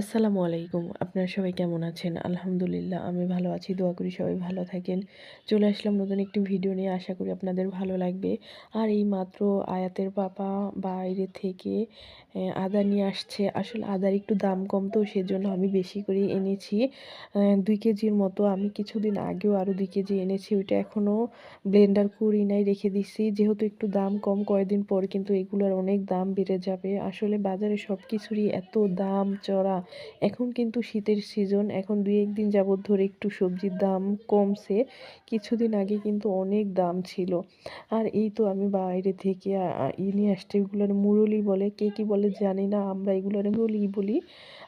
আসসালামু আলাইকুম। আপনারা সবাই কেমন আছেন? আলহামদুলিল্লাহ, আমি ভালো আছি। দোয়া করি সবাই ভালো থাকেন। চলে আসলাম নতুন একটি ভিডিও নিয়ে। আশা করি আপনাদের ভালো লাগবে। আর এই মাত্র আয়াতের পাপা বাইরে থেকে আদা নিয়ে আসছে। আসলে আদার একটু দাম কম তো, সেজন্য আমি বেশি করে এনেছি। দুই কেজির মতো। আমি কিছুদিন আগেও আরও দুই কেজি এনেছি। ওইটা এখনও ব্লেন্ডার করি নাই, রেখে দিছি। যেহেতু একটু দাম কম, কয়েকদিন পর কিন্তু এগুলোর অনেক দাম বেড়ে যাবে। আসলে বাজারে সব কিছুরই এত দাম, চড়া এখন কিন্তু শীতের সিজন এখন দুই একদিন যাবত ধরে একটু সবজির দাম কমছে, কিছুদিন আগে কিন্তু অনেক দাম ছিল। আর এই তো আমি বাইরে থেকে ই নিয়ে আসছি, এগুলোর মুরলি বলে, কে কি বলে জানি না, আমরা এগুলোর মুরলি বলি।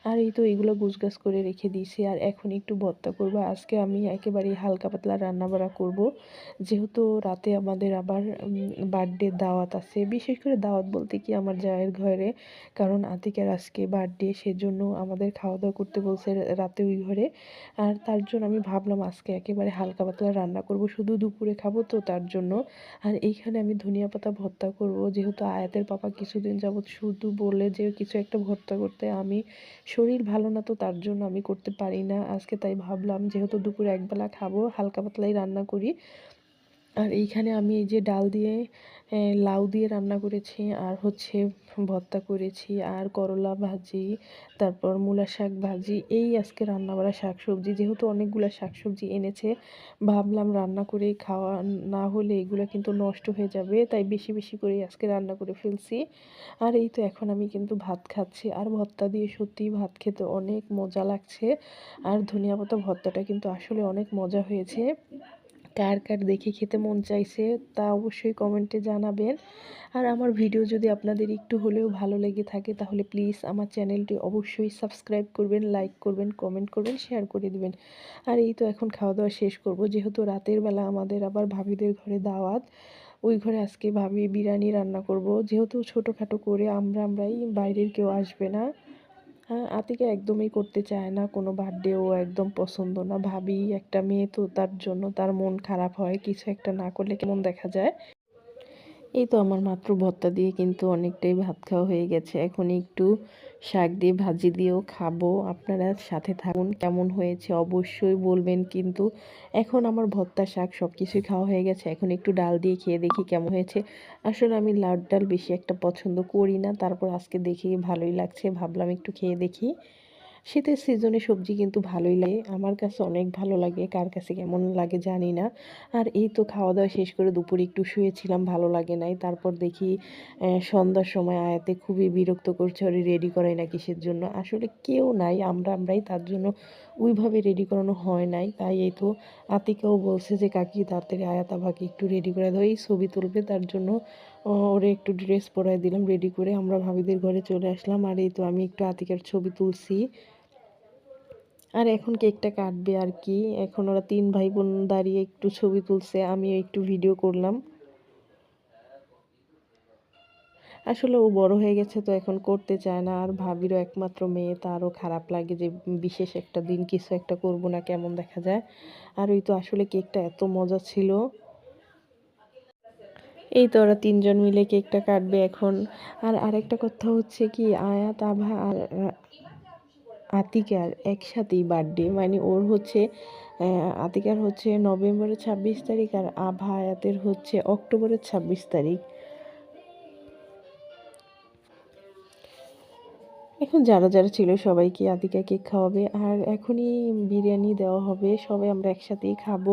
আর এই তো এগুলো গুছগাছ করে রেখে দিয়েছি, আর এখন একটু ভর্তা করব। আজকে আমি একেবারেই হালকা পাতলা রান্না বাড়া করব। যেহেতু রাতে আমাদের আবার বার্থডে দাওয়াত আছে, বিশেষ করে দাওয়াত বলতে কি আমার জায়ের ঘরে, কারণ আতিকের আজকে বার্থডে সেজন্য আমাদের খাওয়া দাওয়া করতে বলছে রাতে ওই ঘরে। আর তার জন্য আমি ভাবলাম আজকে একেবারে হালকা পাতলা রান্না করব, শুধু দুপুরে খাব তো তার জন্য। আর এইখানে আমি ধনিয়া পাতা ভর্তা করব, যেহেতু আয়াতের পাপা কিছুদিন যাবৎ শুধু বলে যে কিছু একটা ভর্তা করতে আমি শরীর ভালো না তো তার জন্য আমি করতে পারি না। আজকে তাই ভাবলাম যেহেতু দুপুরে একবেলা খাব, হালকা পাতলাই রান্না করি। আর এইখানে আমি এই যে ডাল দিয়ে লাউ দিয়ে রান্না করেছি। আর হচ্ছে ভর্তা করেছি আর করলা ভাজি, তারপর মূলা শাক ভাজি, এই আজকে রান্না করা শাক সবজি যেহেতু অনেকগুলো শাক সবজি এনেছে, ভাবলাম রান্না করে খাওয়া, না হলে এগুলো কিন্তু নষ্ট হয়ে যাবে, তাই বেশি বেশি করে আজকে রান্না করে ফেলছি। আর এই তো এখন আমি কিন্তু ভাত খাচ্ছি, আর ভর্তা দিয়ে সত্যি ভাত খেতে অনেক মজা লাগছে। আর ধনিয়া পাতা ভর্তাটা কিন্তু আসলে অনেক মজা হয়েছে। কার কার দেখে খেতে মন চাইছে তা অবশ্যই কমেন্টে জানাবেন। আর আমার ভিডিও যদি আপনাদের একটু হলেও ভালো লেগে থাকে তাহলে প্লিজ আমার চ্যানেলটি অবশ্যই সাবস্ক্রাইব করবেন লাইক করবেন কমেন্ট করবেন শেয়ার করে দিবেন। আর এই তো এখন খাওয়া দাওয়া শেষ করব। যেহেতু রাতের বেলা আমাদের আবার ভাবিদের ঘরে দাওয়াত, ওই ঘরে আজকে ভাবি বিরিয়ানি রান্না করব। যেহেতু ছোটোখাটো করে আমরা আমরাই বাইরের কেউ আসবে না। হ্যাঁ আতিকে একদমই করতে চায় না। কোনো বার্থডে ও একদম পছন্দ না। ভাবি একটা মেয়ে তো তার জন্য তার মন খারাপ হয়। কিছু একটা না করলে কেমন দেখা যায়? এই তো আমার মাত্র ভর্তা দিয়ে কিন্তু অনেকটাই ভাত খাওয়া হয়ে গেছে। এখন একটু শাক দিয়ে ভাজি দিয়েও খাব। আপনারা সাথে থাকুন, কেমন হয়েছে অবশ্যই বলবেন কিন্তু এখন আমার ভর্তা, শাক সব কিছুই খাওয়া হয়ে গেছে। এখন একটু ডাল দিয়ে খেয়ে দেখি কেমন হয়েছে। আসলে আমি লাউ ডাল বেশি একটা পছন্দ করি না, তারপর আজকে দেখি ভালোই লাগছে, ভাবলাম একটু খেয়ে দেখি। শীতের সিজনে সবজি কিন্তু ভালোই লাগে। আমার কাছে অনেক ভালো লাগে, কার কাছে কেমন লাগে জানি না। আর এই তো খাওয়া দাওয়া শেষ করে দুপুরে একটু শুয়েছিলাম, ভালো লাগে নাই। তারপর দেখি সন্ধ্যার সময় আয়াতে খুবই বিরক্ত করছে ওরে রেডি করাই না কিসের জন্য? আসলে কেউ নাই, আমরা আমরাই তার জন্য ওইভাবে রেডি করানো হয় নাই। তাই এই তো আতিকাও বলছে যে, কাকি, তাড়াতাড়ি আয়াত আবাকে একটু রেডি করে দাও। এই ছবি তুলবে, তার জন্য ওরে একটু ড্রেস পরাই দিলাম রেডি করে। আমরা ভাবিদের ঘরে চলে আসলাম। আর এই তো আমি একটু আতিকার ছবি তুলছি। আর এখন কেকটা কাটবে আর কি। এখন ওরা তিন ভাই বোন দাঁড়িয়ে একটু ছবি তুলছে, আমিও একটু ভিডিও করলাম। আসলে ও বড় হয়ে গেছে তো এখন করতে চায় না, আর ভাবিরও একমাত্র মেয়ে, তারও খারাপ লাগে যে বিশেষ একটা দিন কিছু একটা করব না, কেমন দেখা যায়। আর ওই তো আসলে কেকটা এত মজা ছিল। এই তো ওরা তিনজন মিলে কেকটা কাটবে এখন। আর আরেকটা কথা হচ্ছে কি আয়া তাভা আর আতিকার একসাথেই বার্থডে মানে ওর হচ্ছে আতিকার হচ্ছে নভেম্বরের ছাব্বিশ তারিখ আর আভায়াতের হচ্ছে অক্টোবরের ছাব্বিশ তারিখ। এখন যারা যারা ছিল সবাইকে আতিকা কেক খাওয়াবে। আর এখনই বিরিয়ানি দেওয়া হবে, সবাই আমরা একসাথেই খাব।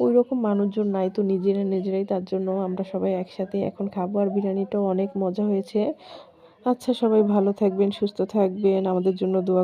ওই রকম মানুষজন নাই তো নিজেরা নিজেরাই তার জন্য আমরা সবাই একসাথে এখন খাব। আর বিরিয়ানিটাও অনেক মজা হয়েছে। আচ্ছা সবাই ভালো থাকবেন সুস্থ থাকবেন। আমাদের জন্য দোয়া